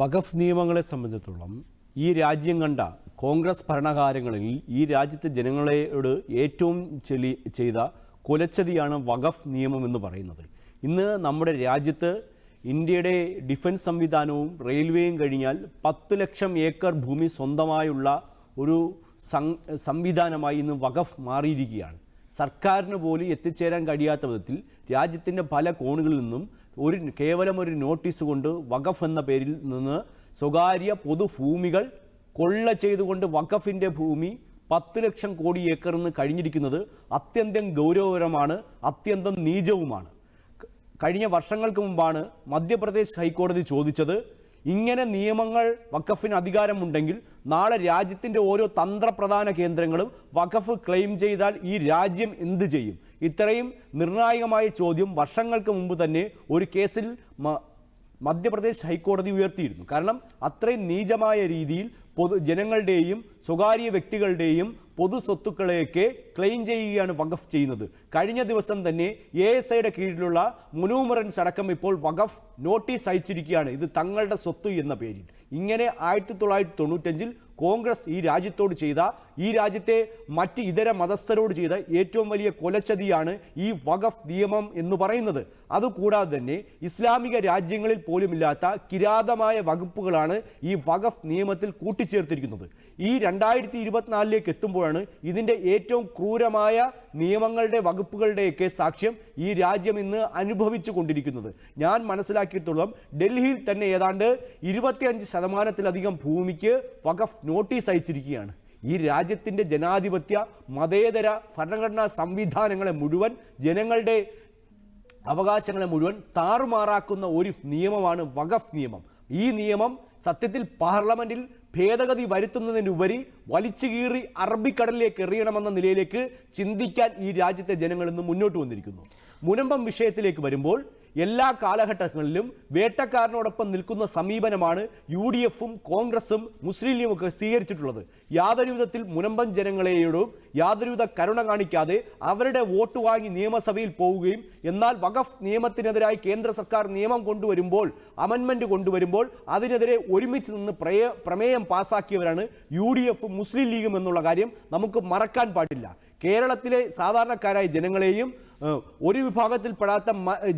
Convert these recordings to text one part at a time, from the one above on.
വഖഫ് നിയമങ്ങളെ സംബന്ധിച്ചിടത്തോളം ഈ രാജ്യം കണ്ട കോൺഗ്രസ് ഭരണകാലങ്ങളിൽ ഈ രാജ്യത്തെ ജനങ്ങളോട് ഏറ്റവും ചെലി ചെയ്ത കൊലച്ചതിയാണ് വഖഫ് നിയമം എന്ന് പറയുന്നത്. ഇന്ന് നമ്മുടെ രാജ്യത്ത് ഇന്ത്യയുടെ ഡിഫൻസ് സംവിധാനവും റെയിൽവേയും കഴിഞ്ഞാൽ പത്ത് ലക്ഷം ഏക്കർ ഭൂമി സ്വന്തമായുള്ള ഒരു സംവിധാനമായി ഇന്ന് വഖഫ് മാറിയിരിക്കുകയാണ്. സർക്കാരിന് പോലും എത്തിച്ചേരാൻ കഴിയാത്ത വിധത്തിൽ രാജ്യത്തിന്റെ പല കോണുകളിൽ നിന്നും ഒരു കേവലം ഒരു നോട്ടീസ് കൊണ്ട് വഖഫ് എന്ന പേരിൽ നിന്ന് സ്വകാര്യ പൊതുഭൂമികൾ കൊള്ള ചെയ്തുകൊണ്ട് വഖഫിന്റെ ഭൂമി പത്ത് ലക്ഷം കോടി ഏക്കർ എന്ന് കഴിഞ്ഞിരിക്കുന്നത് അത്യന്തം ഗൗരവകരമാണ് അത്യന്തം നീചവുമാണ്. കഴിഞ്ഞ വർഷങ്ങൾക്ക് മുമ്പാണ് മധ്യപ്രദേശ് ഹൈക്കോടതി ചോദിച്ചത് ഇങ്ങനെ നിയമങ്ങൾ വഖഫിന് അധികാരമുണ്ടെങ്കിൽ നാളെ രാജ്യത്തിന്റെ ഓരോ തന്ത്രപ്രധാന കേന്ദ്രങ്ങളും വഖഫ് ക്ലെയിം ചെയ്താൽ ഈ രാജ്യം എന്ത് ചെയ്യും? ഇത്രയും നിർണായകമായ ചോദ്യം വർഷങ്ങൾക്ക് മുമ്പ് തന്നെ ഒരു കേസിൽ മധ്യപ്രദേശ് ഹൈക്കോടതി ഉയർത്തിയിരുന്നു. കാരണം അത്രയും നീചമായ രീതിയിൽ പൊതു ജനങ്ങളുടെയും സ്വകാര്യ വ്യക്തികളുടെയും പൊതു സ്വത്തുക്കളെയൊക്കെ ക്ലെയിം ചെയ്യുകയാണ് വഖഫ് ചെയ്യുന്നത്. കഴിഞ്ഞ ദിവസം തന്നെ എ എസ് ഐയുടെ കീഴിലുള്ള മുനൂമറൻസ് അടക്കം ഇപ്പോൾ വഖഫ് നോട്ടീസ് അയച്ചിരിക്കുകയാണ്. ഇത് തങ്ങളുടെ സ്വത്ത് എന്ന പേരിൽ. ഇങ്ങനെ ആയിരത്തി തൊള്ളായിരത്തി തൊണ്ണൂറ്റഞ്ചിൽ കോൺഗ്രസ് ഈ രാജ്യത്തോട് ചെയ്ത ഈ രാജ്യത്തെ മറ്റ് ഇതര മതസ്ഥരോട് ചെയ്ത ഏറ്റവും വലിയ കൊലച്ചതിയാണ് ഈ വഖഫ് നിയമം എന്ന് പറയുന്നത്. അതുകൂടാതെ തന്നെ ഇസ്ലാമിക രാജ്യങ്ങളിൽ പോലുമില്ലാത്ത കിരാതമായ വകുപ്പുകളാണ് ഈ വഖഫ് നിയമത്തിൽ കൂട്ടിച്ചേർത്തിരിക്കുന്നത്. ഈ രണ്ടായിരത്തി ഇരുപത്തിനാലിലേക്ക് എത്തുമ്പോഴാണ് ഇതിന്റെ ഏറ്റവും ക്രൂരമായ നിയമങ്ങളുടെ വകുപ്പുകളുടെയൊക്കെ സാക്ഷ്യം ഈ രാജ്യം ഇന്ന് അനുഭവിച്ചു കൊണ്ടിരിക്കുന്നത് ഞാൻ മനസ്സിലാക്കിയിടത്തോളം ഡൽഹിയിൽ തന്നെ ഏതാണ്ട് ഇരുപത്തിയഞ്ച് ശതമാനത്തിലധികം ഭൂമിക്ക് വഖഫ് നോട്ടീസ് അയച്ചിരിക്കുകയാണ്. ഈ രാജ്യത്തിന്റെ ജനാധിപത്യ മതേതര ഭരണഘടനാ സംവിധാനങ്ങളെ മുഴുവൻ ജനങ്ങളുടെ അവകാശങ്ങളെ മുഴുവൻ താറുമാറാക്കുന്ന ഒരു നിയമമാണ് വഖഫ് നിയമം. ഈ നിയമം സത്യത്തിൽ പാർലമെന്റിൽ ഭേദഗതി വരുത്തുന്നതിനുപരി വലിച്ചു കീറി അറബിക്കടലിലേക്ക് എറിയണമെന്ന നിലയിലേക്ക് ചിന്തിക്കാൻ ഈ രാജ്യത്തെ ജനങ്ങൾ ഇന്ന് മുന്നോട്ട് വന്നിരിക്കുന്നു. മുനമ്പം വിഷയത്തിലേക്ക് വരുമ്പോൾ എല്ലാ കാലഘട്ടങ്ങളിലും വേട്ടക്കാരനോടൊപ്പം നിൽക്കുന്ന സമീപനമാണ് യു ഡി എഫും കോൺഗ്രസും മുസ്ലിം ലീഗും ഒക്കെ സ്വീകരിച്ചിട്ടുള്ളത്. യാതൊരു വിധത്തിൽ മുനമ്പം ജനങ്ങളെയോടും യാതൊരുവിധ കരുണ കാണിക്കാതെ അവരുടെ വോട്ട് വാങ്ങി നിയമസഭയിൽ പോവുകയും എന്നാൽ വഖഫ് നിയമത്തിനെതിരായി കേന്ദ്ര സർക്കാർ നിയമം കൊണ്ടുവരുമ്പോൾ അമൻമെന്റ് കൊണ്ടുവരുമ്പോൾ അതിനെതിരെ ഒരുമിച്ച് നിന്ന് പ്രമേയം പാസാക്കിയവരാണ് യു ഡി എഫും മുസ്ലിം ലീഗും എന്നുള്ള കാര്യം നമുക്ക് മറക്കാൻ പാടില്ല. കേരളത്തിലെ സാധാരണക്കാരായ ജനങ്ങളെയും ഒരു വിഭാഗത്തിൽപ്പെടാത്ത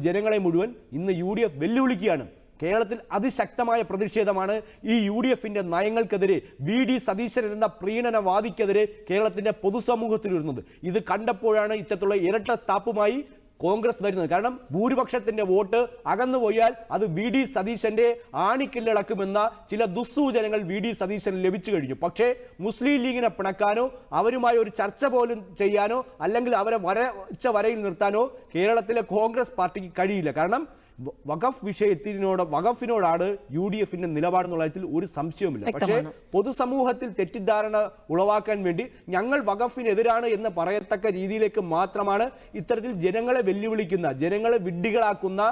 ജനങ്ങളെ മുഴുവൻ ഇന്ന് യു ഡി എഫ് വെല്ലുവിളിക്കുകയാണ്. കേരളത്തിൽ അതിശക്തമായ പ്രതിഷേധമാണ് ഈ യു ഡി എഫിന്റെ നയങ്ങൾക്കെതിരെ വി ഡി സതീശൻ എന്ന പ്രീണനവാദിക്കെതിരെ കേരളത്തിന്റെ പൊതുസമൂഹത്തിൽ വരുന്നത് ഇത് കണ്ടപ്പോഴാണ് ഇത്തരത്തിലുള്ള ഇരട്ട താപ്പുമായി കോൺഗ്രസ് വരുന്നത്. കാരണം ഭൂരിപക്ഷത്തിന്റെ വോട്ട് അകന്നു പോയാൽ അത് വി ഡി സതീശന്റെ ആണിക്കില്ലടക്കുമെന്ന ചില ദുസ്സൂചനകൾ വി ഡി സതീശന് ലഭിച്ചു കഴിഞ്ഞു. പക്ഷേ മുസ്ലിം ലീഗിനെ പിണക്കാനോ അവരുമായി ഒരു ചർച്ച പോലും ചെയ്യാനോ അല്ലെങ്കിൽ അവരെ വരച്ച വരയിൽ നിർത്താനോ കേരളത്തിലെ കോൺഗ്രസ് പാർട്ടിക്ക് കഴിയില്ല. കാരണം വഖഫ് വിഷയത്തിനോട് വഖഫിനോടാണ് യു ഡി എഫിന്റെ നിലപാടെന്നുള്ള കാര്യത്തിൽ ഒരു സംശയവുമില്ല. പക്ഷേ പൊതുസമൂഹത്തിൽ തെറ്റിദ്ധാരണ ഉളവാക്കാൻ വേണ്ടി ഞങ്ങൾ വഖഫിനെതിരാണ് എന്ന് പറയത്തക്ക രീതിയിലേക്ക് മാത്രമാണ് ഇത്തരത്തിൽ ജനങ്ങളെ വെല്ലുവിളിക്കുന്ന ജനങ്ങളെ വിഡ്ഢികളാക്കുന്ന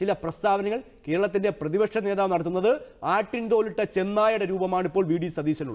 ചില പ്രസ്താവനകൾ കേരളത്തിന്റെ പ്രതിപക്ഷ നേതാവ് നടത്തുന്നത് ആട്ടിൻതോലിട്ട ചെന്നായയുടെ ചെന്നായുടെ രൂപമാണ് ഇപ്പോൾ വി ഡി സതീശനുള്ളത്.